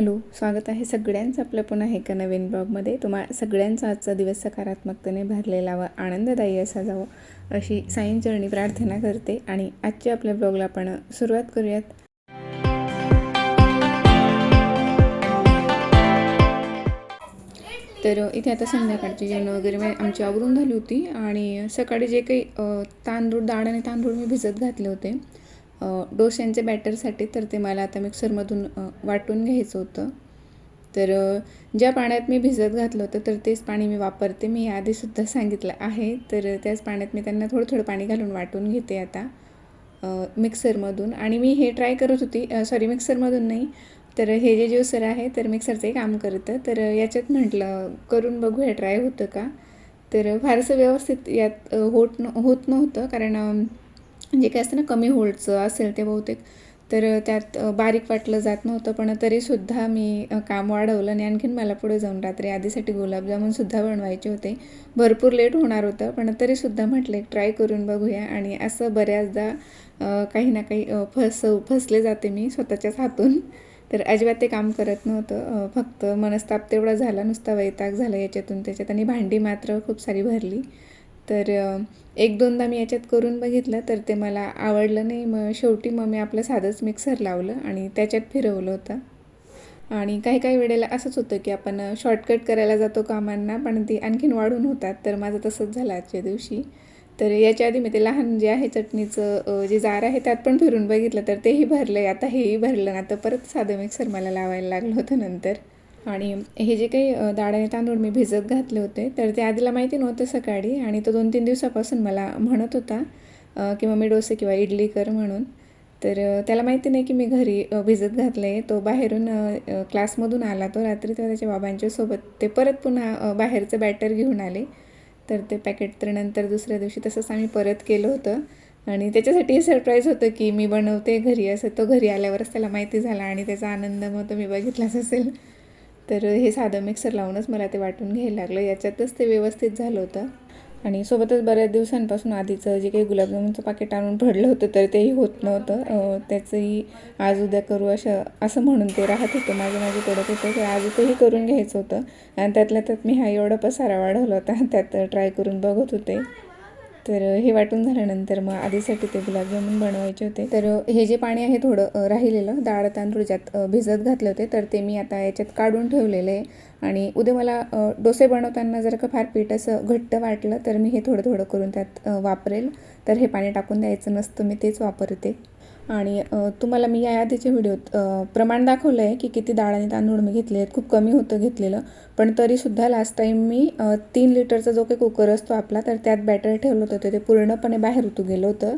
Hello स्वागत आहे सगळ्यांचं. आपलं पुन्हा एका नवीन ब्लॉगमध्ये? तुम्हा सगळ्यांचा आजचा दिवस सकारात्मकतेने भरलेला व आनंददायी असा जावं अशी साईंचरणी प्रार्थना करते. आणि आजच्या आपल्या ब्लॉगला आपण सुरुवात करूयात. तर इथे आता संध्याकाळची जेवण वगैरे मी आमची आवरून झाली होती. आणि सकाळी जे काही तांदूळ डाळ आणि तांदूळ मी भिजत घातले होते. अ, डोश्यांचे बॅटरसाठी तर ते मला आता मिक्सरमधून वाटून घ्यायचं होतं. तर ज्या पाण्यात मी भिजत घातलं होतं तर तेच पाणी मी वापरते. मी आधीसुद्धा सांगितलं आहे. तर त्याच पाण्यात मी त्यांना थोडं थोडं पाणी घालून वाटून घेते आता मिक्सरमधून. आणि मी हे ट्राय करत होती सॉरी मिक्सरमधून नाही. तर हे जे ज्युसर आहे तर मिक्सरचं काम करतं. तर याच्यात म्हटलं करून बघूया ट्राय होतं का? तर फारसं व्यवस्थित यात होत न होत नव्हतं. कारण जे काय असतं ना कमी होल्डचं असेल ते बहुतेक. तर त्यात बारीक वाटलं जात नव्हतं पण तरीसुद्धा मी काम वाढवलं आणि आणखीन मला पुढे जाऊन रात्री आधीसाठी गुलाबजामुनसुद्धा बनवायचे होते. भरपूर लेट होणार होतं पण तरीसुद्धा म्हटले ट्राय करून बघूया. आणि असं बऱ्याचदा काही ना काही फस फसले जाते मी स्वतःच्याच हातून. तर अजिबात ते काम करत नव्हतं फक्त मनस्ताप तेवढा झाला नुसता वैताग झाला याच्यातून त्याच्यात आणि भांडी मात्र खूप सारी भरली. तर एक दोनदा मी याच्यात करून बघितलं तर ते मला आवडलं नाही. मग शेवटी मग मी आपलं साधंच मिक्सर लावलं आणि त्याच्यात फिरवलं होतं. आणि काही काही वेळेला असंच होतं की आपण शॉर्टकट करायला जातो कामांना पण ती आणखीन वाढून होतात. तर माझं तसंच झालं आजच्या दिवशी. तर याच्या आधी मी ते लहान जे आहे चटणीचं जे जार आहे त्यात पण फिरून बघितलं तर तेही भरलं आहे आता हेही भरलं ना आता परत साधं मिक्सर मला लावायला लागलं होतं नंतर. आणि हे जे काही डाळ आणि तांदूळ मी भिजत घातले होते तर ते आधीला माहिती नव्हतं सकाळी आणि तो दोन तीन दिवसापासून मला म्हणत होता किंवा की मम्मी डोसे किंवा इडली कर म्हणून. तर त्याला माहिती नाही की मी घरी भिजत घातले तो बाहेरून क्लासमधून आला तो रात्री तेव्हा त्याच्या बाबांच्या सोबत ते परत पुन्हा बाहेरचं बॅटर घेऊन आले. तर ते पॅकेट तर नंतर दुसऱ्या दिवशी तसंच आम्ही परत केलं होतं. आणि त्याच्यासाठी सरप्राईज होतं की मी बनवते घरी असं तो घरी आल्यावरच त्याला माहिती झाला आणि त्याचा आनंद मग तुम्ही बघितलाच असेल. तर हे साधं मिक्सर लावूनच मला ते वाटून घ्यायला लागलं. याच्यातच ते व्यवस्थित झालं होतं. आणि सोबतच बऱ्याच दिवसांपासून आधीचं जे काही गुलाबजामुनचं पाकिट आणून पडलं होतं तर तेही होत नव्हतं. त्याचंही आज उद्या करू असं असं म्हणून ते राहत होतं. माझं माझे पडत होतं तर आज तेही करून घ्यायचं होतं. आणि त्यातल्या त्यात मी हा एवढा पसारा वाढवला होता त्यात ट्राय करून बघत होते. तर हे वाटून झाल्यानंतर मग आधीसाठी ते गुलाबजामुन बनवायचे होते. तर हे जे पाणी आहे थोडं राहिलेलं डाळ तांदूळ ज्यात भिजत घातले होते तर ते मी आता याच्यात काढून ठेवलेले आहे. आणि उद्या मला डोसे बनवताना जर का फार पीठ असं घट्ट वाटलं तर मी हे थोडं थोडं करून त्यात वापरेल. तर हे पाणी टाकून द्यायचं नसतं मी तेच वापरते. आणि तुम्हाला मी या आधीच्या व्हिडिओत प्रमाण दाखवलं आहे की किती डाळ आणि तांदूळ मी घेतले आहेत खूप कमी होतं घेतलेलं. पण तरीसुद्धा लास्ट टाईम मी तीन लिटरचा जो काही कुकर असतो आपला तर त्यात बॅटर ठेवलं होतं ते पूर्णपणे बाहेर उतू गेलं होतं.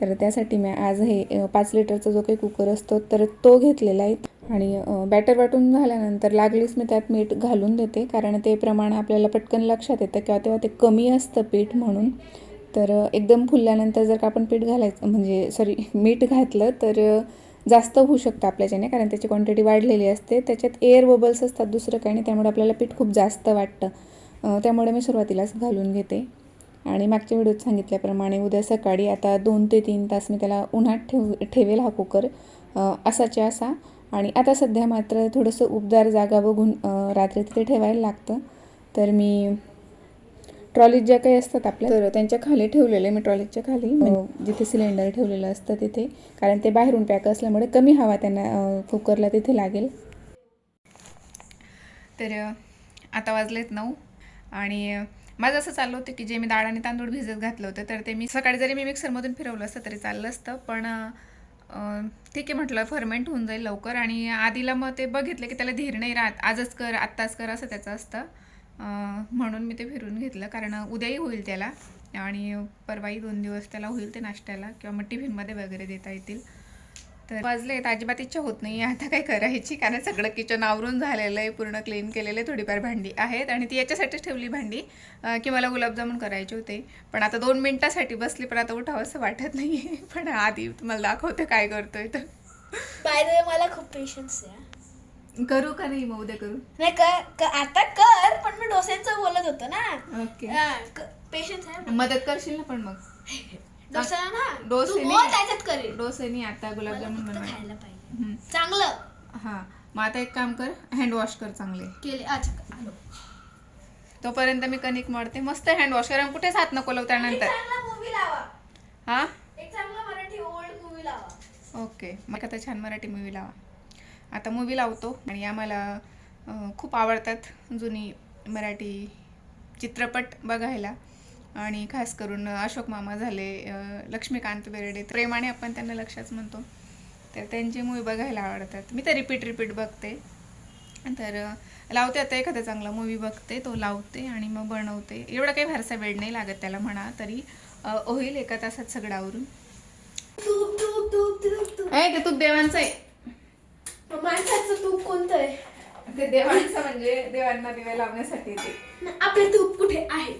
तर त्यासाठी मी आज हे पाच लिटरचा जो काही कुकर असतो तर तो घेतलेला आहे. आणि बॅटर वाटून झाल्यानंतर लागलीच मी त्यात मीठ घालून देते कारण ते प्रमाण आपल्याला पटकन लक्षात येतं किंवा तेव्हा ते कमी असतं पीठ म्हणून. तर एकदम फुलल्यानंतर जर का आपण पीठ घालायचं म्हणजे सॉरी मीठ घातलं तर जास्त होऊ शकतं आपल्याच्याने कारण त्याची क्वांटिटी वाढलेली असते. त्याच्यात एअर बबल्स असतात दुसरं काही नाही त्यामुळे आपल्याला पीठ खूप जास्त वाटतं. त्यामुळे मी सुरुवातीलाच घालून घेते. आणि मागच्या व्हिडिओत सांगितल्याप्रमाणे उद्या सकाळी आता दोन ते तीन तास मी त्याला उन्हात ठेव ठेवेल हा कुकर असाच्या असा. आणि आता सध्या मात्र थोडंसं उबदार जागा बघून रात्री तिथे ठेवायला लागतं. तर मी ट्रॉलीत ज्या काही असतात आपल्या तर त्यांच्या खाली ठेवलेले मी ट्रॉलीच्या खाली अ, जिथे सिलेंडर ठेवलेलं असतं तिथे कारण ते बाहेरून पॅक असल्यामुळे कमी हवा त्यांना कुकरला तिथे लागेल. तर आता वाजलेत नऊ आणि माझं असं चाललं होतं की जे मी डाळ आणि तांदूळ भिजत घातलं होतं तर ते मी सकाळी जरी मी मिक्सरमधून फिरवलं असतं तरी चाललं असतं पण ठीक आहे म्हटलं फर्मेंट होऊन जाईल लवकर आणि आधीला मग ते बघितलं की त्याला धीर नाही राहत आजच कर आत्ताच कर असं त्याचं असतं. म्हणून मी ते फिरून घेतलं. कारण उद्याही होईल त्याला. आणि परवाही दोन दिवस त्याला होईल ते नाश्त्याला किंवा मग टिफिनमध्ये वगैरे देता येतील. तर वाजले तर अजिबात इच्छा होत नाही आता काय करायची? कारण सगळं किचन आवरून झालेलं आहे. पूर्ण क्लीन केलेलं आहे. थोडीफार भांडी आहेत. आणि ती याच्यासाठीच ठेवली भांडी. की मला गुलाबजामुन करायचे होते. पण आता दोन मिनटासाठी बसली. पण आता उठावं असं वाटत नाही पण आधी तुम्हाला दाखवते काय करतोय तर. बाय मला खूप पेशन्स आहे. करू का नाही मग उद्या करू? नाही कर क- आता कर पण मी डोस्यांचं बोलत होतो ना. ओके. पेशन्स आहे मदत करशील ना पण मग? डोसा ना डोसे तू नाही. बोल त्याच्यात करेल. डोसेनी आता मला गुलाबजामुन फक्त खायला पाहिजे. हम्म. चांगलं. हां मग आता एक काम कर हँड वॉश कर चांगले. केले अच्छा आलो. तोपर्यंत मी कणिक मळते. मस्त हँड वॉश करा कुठेच हात नको लावू त्यानंतर. चांगला मूवी लावा. हा? एक चांगला मराठी ओल्ड मूवी लावा. ओके. मग आता छान मराठी मूवी लावा. आता मूवी लावतो आणि आम्हाला खूप आवडतात जुनी मराठी चित्रपट बघायला. आणि खास करून अशोक मामा झाले लक्ष्मीकांत बेर्डे प्रेमाने आपण त्यांना लक्षात म्हणतो. तर त्यांची मूवी बघायला आवडतात. मी तर रिपीट रिपीट बघते. तर लावते आता एखादा चांगला मूवी बघते तो लावते आणि मग बनवते. एवढा काही फारसा वेळ नाही लागत त्याला म्हणा तरी होईल एका तासात सगळं आवरून. ए ते देवांचं आहे. माणसाचं तूप कोणतं आहे? ते देवांचं म्हणजे देवांना दिवे लावण्यासाठी ते. आपले तूप कुठे आहे?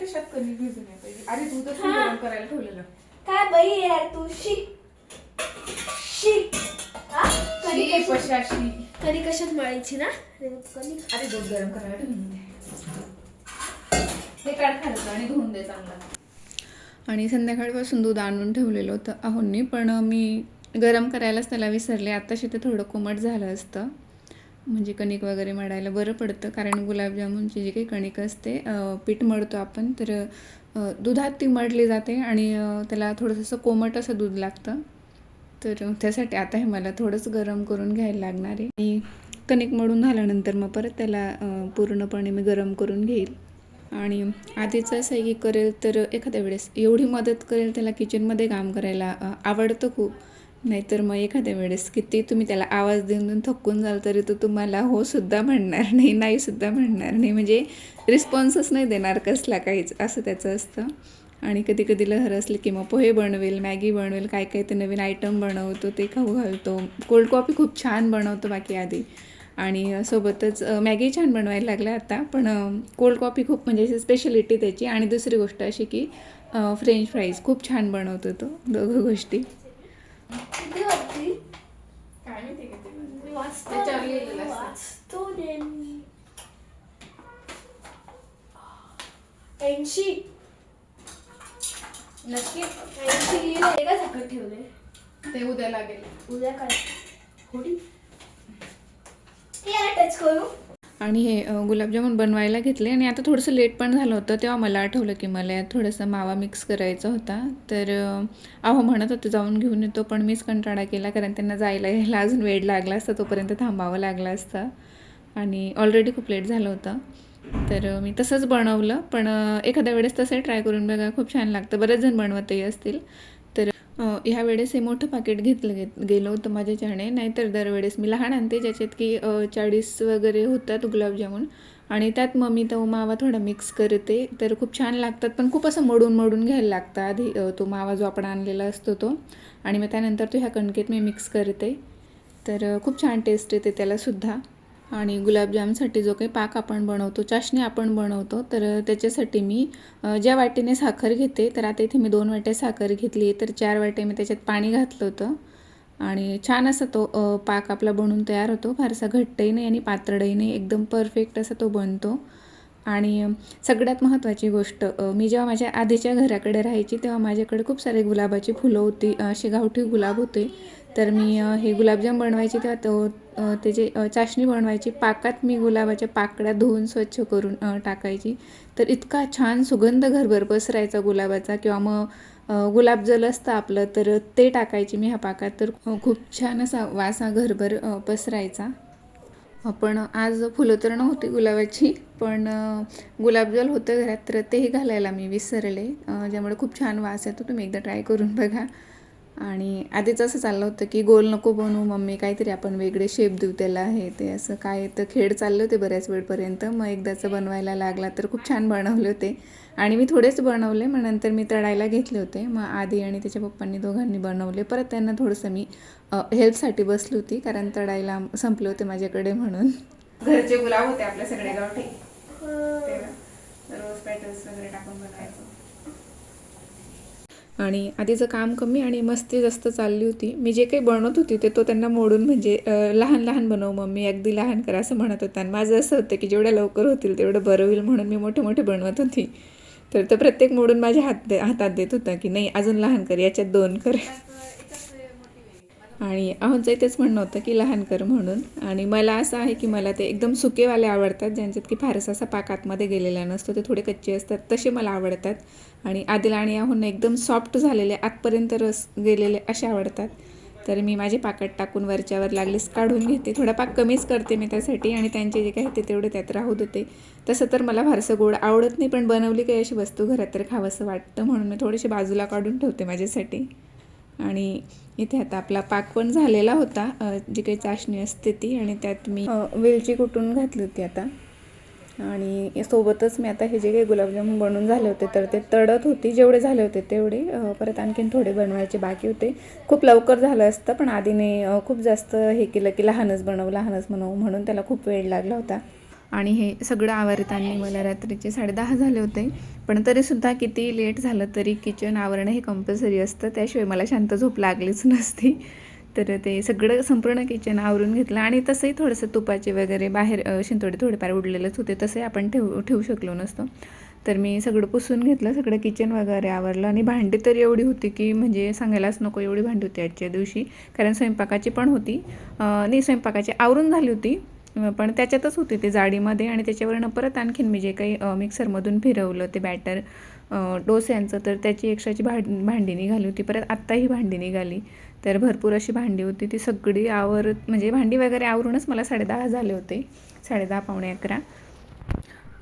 कशात कमी भिजून आहे पाहिजे अरे तू तर हा. गरम करायला ठेवलेलं. काय बाई यार तू? शी. शी. हा? कधी शी, कशात- पशाशी. कधी कशात मळायची ना? अरे कधी अरे दूध गरम करायला ठेवून दे. हे काढ खालचं आणि धुवून दे चांगलं. आणि संध्याकाळपासून दूध आणून ठेवलेलं होतं आहोंनी पण मी गरम करायलाच त्याला विसरले. आत्ताशी ते थोडं कोमट झालं असतं. म्हणजे कणिक वगैरे मळायला बरं पडतं. कारण गुलाबजामुनची जी काही कणिक असते पीठ मळतो आपण तर दुधात ती मळली जाते आणि त्याला थोडंसं कोमट असं दूध लागतं. तर त्यासाठी आता हे मला थोडंच गरम करून घ्यायला लागणार आहे. आणि कणिक मळून झाल्यानंतर मग परत त्याला पूर्णपणे मी गरम करून घेईल. आणि आधीचं असं आहे की करेल तर एखाद्या वेळेस एवढी मदत करेल त्याला किचनमध्ये काम करायला आवडतं खूप. नाहीतर मग एखाद्या वेळेस किती तुम्ही त्याला आवाज देऊन देऊन थकून जाल तरी तो तुम्हाला हो सुद्धा म्हणणार नाही नाही सुद्धा म्हणणार नाही. म्हणजे रिस्पॉन्सच नाही देणार कसला काहीच असं त्याचं असतं. आणि कधी कधी लहर असली की मग पोहे बनवेल मॅगी बनवेल काय काय ते नवीन आयटम बनवतो ते खाऊ घालतो. कोल्ड कॉफी खूप छान बनवतो बाकी आधी. आणि सोबतच मॅगी छान बनवायला लागला आता. पण कोल्ड कॉफी खूप म्हणजे स्पेशलिटी त्याची. आणि दुसरी गोष्ट अशी की फ्रेंच फ्राईज खूप छान बनवतो तो दोघं गोष्टी. किती वाजतील काय माहिती किती मी वाचतो असतं. वाचतो ऐंशी. नक्की. ऐंशी लिहिलं एका झाकण ठेवले. ते उद्या लागेल उद्या काय? होडी. याला टच करू. आणि हे गुलाबजामुन बनवायला घेतले आणि आता थोडंसं लेट पण झालं होतं तेव्हा मला आठवलं की मला यात थोडंसं मावा मिक्स करायचा होता. तर अहो म्हणत होते जाऊन घेऊन येतो पण मीच कंटाळा केला कारण त्यांना जायला यायला अजून वेळ लागला असता तोपर्यंत थांबावं लागला असतं. आणि ऑलरेडी खूप लेट झालं होतं. तर मी तसंच बनवलं पण एखाद्या वेळेस तसंही ट्राय करून बघा खूप छान लागतं. बरेच जण बनवतही असतील. ह्या वेळेस हे मोठं पाकिट घेतलं घेत गेलं होतं माझ्याच्याने. नाहीतर दरवेळेस मी लहान आणते ज्याच्यात की चाळीस वगैरे होतात गुलाबजामुन आणि त्यात मग मी तो मावा थोडा मिक्स करते. तर खूप छान लागतात. पण खूप असं मोडून मोडून घ्यायला लागतं आधी तो मावा जो आपण आणलेला असतो तो. आणि मग त्यानंतर तो ह्या कणकेत मी मिक्स करते. तर खूप छान टेस्ट येते त्यालासुद्धा. आणि गुलाबजामसाठी जो काही पाक आपण बनवतो चाशणी आपण बनवतो तर त्याच्यासाठी मी ज्या वाटीने साखर घेते तर आता इथे मी दोन वाट्या साखर घेतली आहे तर चार वाटे मी त्याच्यात पाणी घातलं होतं. आणि छान असा तो पाक आपला बनून तयार होतो. फारसा घट्टही नाही आणि पातळही नाही एकदम परफेक्ट असा तो बनतो. आणि सगळ्यात महत्त्वाची गोष्ट मी जेव्हा माझ्या आधीच्या घराकडे राहायची तेव्हा माझ्याकडे खूप सारे गुलाबाची फुलं होती असे गावठी गुलाब होते. तर मी हे गुलाबजाम बनवायचे तेव्हा तो त्याचे त्याची चाशणी बनवायची पाकात मी गुलाबाच्या पाकळ्या धुवून स्वच्छ करून टाकायची. तर इतका छान सुगंध घरभर पसरायचा गुलाबाचा किंवा मग गुलाब गुलाबजल असतं आपलं तर ते टाकायची मी ह्या पाकात. तर खूप छान असा वासा घरभर पसरायचा. पण आज फुलं तर नव्हती गुलाबाची पण गुलाबजल होतं घरात तर तेही घालायला मी विसरले. ज्यामुळे खूप छान वास येतो. तुम्ही एकदा ट्राय करून बघा. आणि आधीच असं चाललं होतं की गोल नको बनवू मम्मी काहीतरी आपण वेगळे शेप देऊ त्याला हे ते असं काय तर खेळ चालले होते बऱ्याच वेळपर्यंत. मग एकदाचं बनवायला लागला तर खूप छान बनवले होते. आणि मी थोडेच बनवले मग नंतर मी तळायला घेतले होते. मग आधी आणि त्याच्या पप्पांनी दोघांनी बनवले. परत त्यांना थोडंसं मी हेल्पसाठी बसली होती कारण तळायला संपले होते माझ्याकडे म्हणून. घरचे गुलाब होते आपल्या सगळे गावठी. रोज पॅटर्न्स वगैरे टाकून बनवायचं. आणि आधीचं काम कमी आणि मस्ती जास्त चालली होती मी जे काही बनवत होती ते तो त्यांना मोडून म्हणजे लहान लहान बनव मम्मी अगदी लहान करा असं म्हणत होता. आणि माझं असं होतं की जेवढ्या लवकर होतील तेवढं बरं होईल म्हणून मी मोठे मोठे बनवत होती. तर तो प्रत्येक मोडून माझ्या हात दे हातात देत होता की नाही अजून लहान कर याच्यात दोन कर. आणि अहोंचं तेच म्हणणं होतं की लहान कर म्हणून. आणि मला असं आहे की मला ते एकदम सुकेवाले आवडतात ज्यांच्यात की फारसा असा पाक आतमध्ये गेलेला नसतो ते थोडे कच्चे असतात तसे मला आवडतात. आणि आदिल आणि अहोंना एकदम सॉफ्ट झालेले आतपर्यंत रस गेलेले असे आवडतात. तर मी माझे पाकट टाकून वरच्यावर लागलीच काढून घेते. थोडा पाक कमीच करते मी त्यासाठी आणि त्यांचे जे काही ते तेवढे त्यात राहू देते. तसं तर मला फारसं गोड आवडत नाही पण बनवली काही अशी वस्तू घरात तर खावंसं वाटतं म्हणून मी थोडेसे बाजूला काढून ठेवते माझ्यासाठी. आणि इथे आता आपला पाक पण झालेला होता जी काही चाशणी असते ती आणि त्यात मी वेलची कुटून घातली होती आता. आणि सोबतच मी आता हे जे काही गुलाबजामुन बनवून झाले होते तर ते तळत होती जेवढे झाले होते तेवढे. परत आणखीन थोडे बनवायचे बाकी होते. खूप लवकर झालं असतं पण आधीने खूप जास्त हे केलं की लहानच बनव लहानच बनव म्हणून त्याला खूप वेळ लागला होता. आणि हे सगळं आवरताना मला रात्रीचे साडेदहा झाले होते. पण तरीसुद्धा किती लेट झालं तरी किचन आवरणं हे कंपल्सरी असतं. त्याशिवाय मला शांत झोप लागलीच नसती. तर ते सगळं संपूर्ण किचन आवरून घेतलं. आणि तसंही थोडंसं तुपाचे वगैरे बाहेर शिंतोडे थोडेफार उडलेलेच होते. तसे आपण ठेवू ठेवू शकलो नसतो. तर मी सगळं पुसून घेतलं. सगळं किचन वगैरे आवरलं. आणि भांडी तर एवढी होती की म्हणजे सांगायलाच नको एवढी भांडी होती आजच्या दिवशी. कारण स्वयंपाकाची पण होती. नाही स्वयंपाकाची आवरून झाली होती. पण त्याच्यातच होती ते जाडीमध्ये आणि त्याच्यावरनं परत आणखीन मी जे काही मिक्सरमधून फिरवलं ते बॅटर डोस्यांचं तर त्याची एक्स्ट्राची भांड भांडी निघाली होती. परत आत्ताही भांडी निघाली. तर भरपूर अशी भांडी होती. ती सगळी आवर म्हणजे भांडी वगैरे आवरूनच मला साडेदहा झाले होते. साडेदहा पावणे अकरा.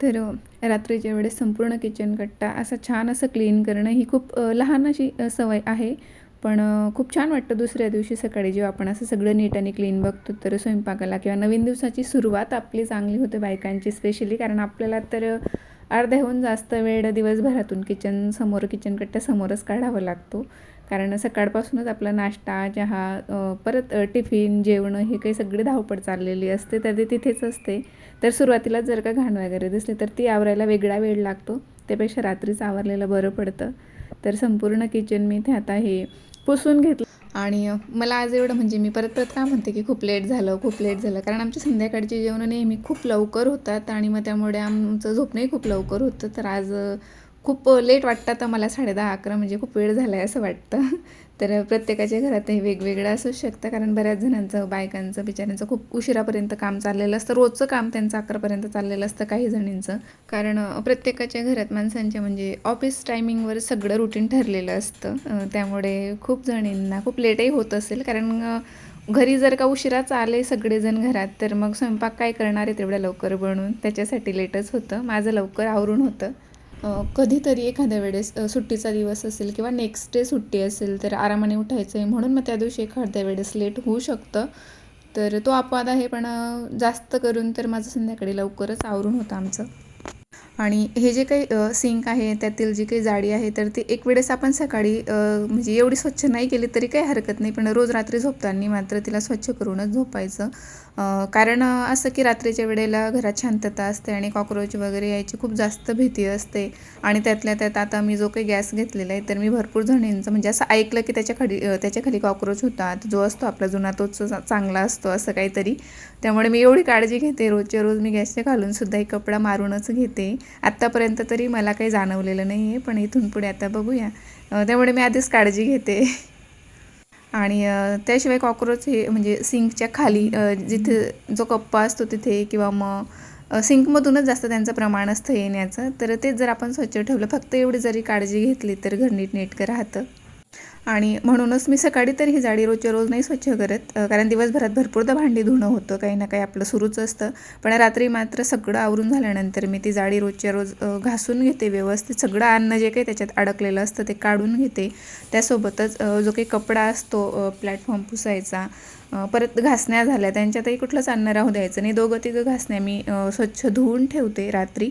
तर रात्रीच्या वेळेस संपूर्ण किचन कट्टा असं छान असं क्लीन करणं ही खूप लहान अशी सवय आहे. पण खूप छान वाटतं दुसऱ्या दिवशी सकाळी जेव्हा आपण असं सगळं नीट आणि क्लीन बघतो तर स्वयंपाकाला किंवा नवीन दिवसाची सुरुवात आपली चांगली होते बायकांची स्पेशली कारण आपल्याला तर अर्ध्याहून जास्त वेळ दिवसभरातून किचन समोर किचन कट्ट्यासमोरच काढावं लागतो. कारण सकाळपासूनच आपला नाश्ता चहा परत टिफिन जेवणं हे काही सगळी धावपळ चाललेली असते तर ते तिथेच असते. तर सुरुवातीला जर का घाण वगैरे दिसली तर ती आवरायला वेगळा वेळ लागतो. त्यापेक्षा रात्रीच आवरलेलं बरं पडतं. तर संपूर्ण किचन मी त्यात आता हे पुसून घेतलं. आणि मला आज एवढं म्हणजे मी परत परत काय म्हणते की खूप लेट झालं खूप लेट झालं. कारण आमची संध्याकाळची जेवणं नेहमी खूप लवकर होतात आणि मग त्यामुळे आमचं झोपणंही खूप लवकर होतं. तर आज खूप लेट वाटतं आता मला साडेदहा अकरा म्हणजे खूप वेळ झाला आहे असं वाटतं. तर प्रत्येकाच्या घरात हे वेगवेगळं असूच शकतं. कारण बऱ्याच जणांचं बायकांचं बिचाऱ्यांचं खूप उशिरापर्यंत काम चाललेलं असतं. रोजचं काम त्यांचं अकरापर्यंत चाललेलं असतं काही जणींचं. कारण प्रत्येकाच्या घरात माणसांच्या म्हणजे ऑफिस टायमिंगवर सगळं रुटीन ठरलेलं असतं. त्यामुळे खूप जणींना खूप लेटही होत असेल. कारण घरी जर का उशिराच आले सगळेजण घरात तर मग स्वयंपाक काय करणार आहे तेवढ्या लवकर बनवून त्याच्यासाठी लेटच होतं. माझं लवकर आवरून होतं. कधीतरी एखाद्या वेळेस सुट्टीचा दिवस असेल किंवा नेक्स्ट डे सुट्टी असेल तर आरामाने उठायचं आहे म्हणून मग त्या दिवशी एखाद्या वेळेस लेट होऊ शकतं. तर तो अपवाद आहे पण जास्त करून तर माझं संध्याकाळी लवकरच आवरून होतं आमचं. आणि हे जे काही सिंक आहे त्यातील जी काही जाडी आहे तर ती एक वेळेस आपण सकाळी म्हणजे एवढी स्वच्छ नाही केली तरी काही हरकत नाही. पण रोज रात्री झोपताना मात्र तिला स्वच्छ करूनच झोपायचं. कारण असं की रात्रीच्या वेळेला घरात शांतता असते आणि कॉक्रोच वगैरे यायची खूप जास्त भीती असते. आणि त्यातल्या त्यात आता मी जो काही गॅस घेतलेला आहे तर मी भरपूर जणींचं म्हणजे असं ऐकलं की त्याच्याखाली त्याच्याखाली कॉक्रोच होतात जो असतो आपला जुना तोच चांगला असतो असं काहीतरी. त्यामुळे मी एवढी काळजी घेते. रोजच्या रोज मी गॅसच्या घालूनसुद्धा एक कपडा मारूनच घेते. आत्तापर्यंत तरी मला काही जाणवलेलं नाही आहे पण इथून पुढे आता बघूया. त्यामुळे मी आधीच काळजी घेते. आणि त्याशिवाय कॉक्रोच हे म्हणजे सिंकच्या खाली जिथे जो कप्पा असतो तिथे किंवा मग सिंकमधूनच जास्त त्यांचं प्रमाण असतं येण्याचं तर तेच जर आपण स्वच्छ ठेवलं फक्त एवढी जरी काळजी घेतली तर घर नीटनेटकं राहतं. आणि म्हणूनच मी सकाळी तर ही जाडी रोजच्या रोज नाही स्वच्छ करत कारण दिवसभरात भरपूरदा भांडी धुणं होतं काही ना काही आपलं सुरूच असतं. पण रात्री मात्र सगळं आवरून झाल्यानंतर मी ती जाडी रोजच्या रोज घासून घेते व्यवस्थित. सगळं अन्न जे काही त्याच्यात अडकलेलं असतं ते काढून घेते. त्यासोबतच जो काही कपडा असतो प्लॅटफॉर्म पुसायचा परत घासण्या झाल्या त्यांच्यातही कुठलंच अन्न राहू द्यायचं नाही. दोघं तिघं घासण्या मी स्वच्छ धुवून ठेवते रात्री.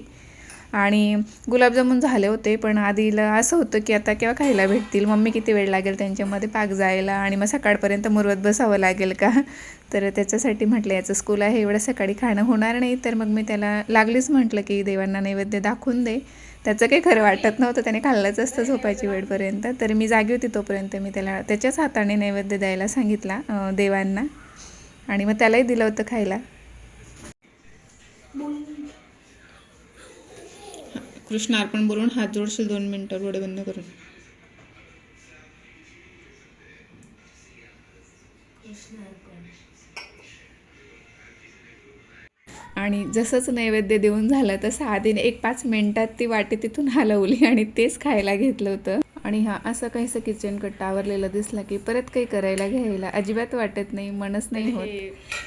आणि गुलाबजामुन झाले होते पण आधीला असं होतं की आता केव्हा खायला भेटतील? मम्मी किती वेळ लागेल त्यांच्यामध्ये? पाक जायला आणि मग सकाळपर्यंत मुरवत बसावं लागेल का? तर त्याच्यासाठी म्हटलं याचं स्कूल आहे एवढं सकाळी खाणं होणार नाही. तर मग मी त्याला लागलीच म्हटलं की देवांना नैवेद्य दाखवून दे. त्याचं काही खरं वाटत नव्हतं त्याने खाल्लंच असतं झोपायची वेळपर्यंत. तर मी जागी होती तोपर्यंत मी त्याला त्याच्याच हाताने नैवेद्य द्यायला सांगितला देवांना. आणि मग त्यालाही दिलं होतं खायला. कृष्ण अर्पण बोलून हात जोडशील दोन मिनटं डोळे बंद करून. आणि जसंच नैवेद्य देऊन झालं तसं आधीने एक पाच मिनटात ती वाटी तिथून हलवली आणि तेच खायला घेतलं होतं. आणि हा असं काहीसं किचन कट्टा आवरलेलं दिसला की परत काही करायला घ्यायला अजिबात वाटत नाही मनच नाही होत.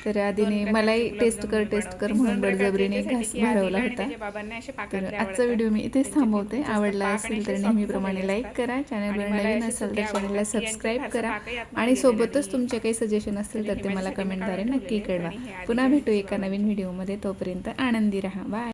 तर आधीने मलाही टेस्ट कर टेस्ट कर म्हणून बळजबरीने घास भरवला होता. तर आजचा व्हिडिओ मी इथेच थांबवते. आवडला असेल तर नेहमीप्रमाणे लाईक करा. चॅनलवर नवीन असेल तर चॅनलला सबस्क्राईब करा. आणि सोबतच तुमचे काही सजेशन असतील तर ते मला कमेंटद्वारे नक्की कळवा. पुन्हा भेटू एका नवीन व्हिडिओमध्ये तोपर्यंत आनंदी राहा. बाय